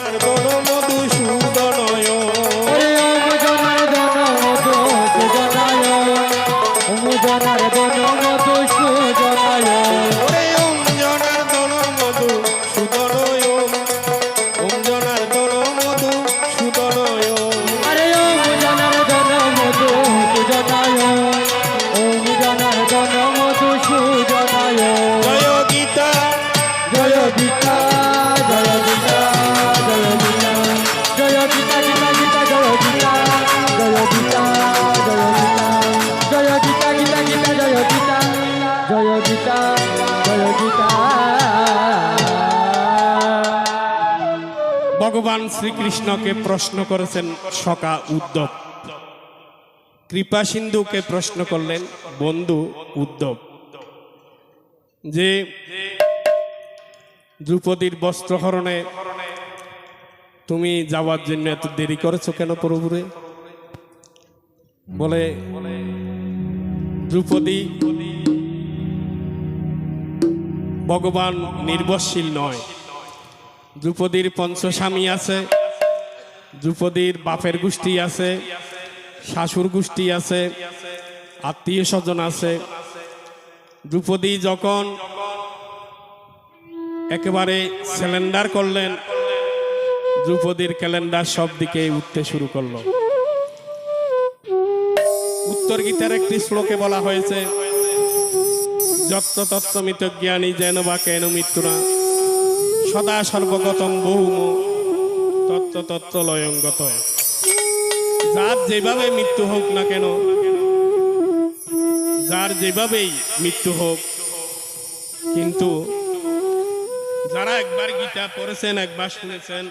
বন মধুসূদনয় ওরে ওম ভগবান শ্রীকৃষ্ণকে প্রশ্ন করেছেন সকা উদ্ধব। কৃপা সিন্ধুকে প্রশ্ন করলেন, বন্ধু উদ্ধব, যে দ্রৌপদীর বস্ত্রহরণে তুমি যাওয়ার জন্য এত দেরি করেছ কেন প্রভুরে? বলে, দ্রৌপদী ভগবান নির্ভরশীল নয়। দ্রৌপদীর পঞ্চস্বামী আছে দ্রৌপদীর বাপের গোষ্ঠী আছে, শাশুর গোষ্ঠী আছে, আত্মীয় স্বজন আছে। দ্রৌপদী যখন একেবারে সিলিন্ডার করলেন দ্রৌপদীর ক্যালেন্ডার সব দিকে উঠতে শুরু করল। উত্তর গীতার একটি শ্লোকে বলা হয়েছে যত্র তত্ত্বমিত জ্ঞানী যেন বা কেন মৃত্যুরা? সদা সর্বগতম বহুম তত্ত্ব তত্ত্ব লয়ঙ্গত যার যেভাবে মৃত্যু হোক না কেন, যার যেভাবেই মৃত্যু হোক, কিন্তু যারা একবার গীতা পড়েছেন, একবার শুনেছেন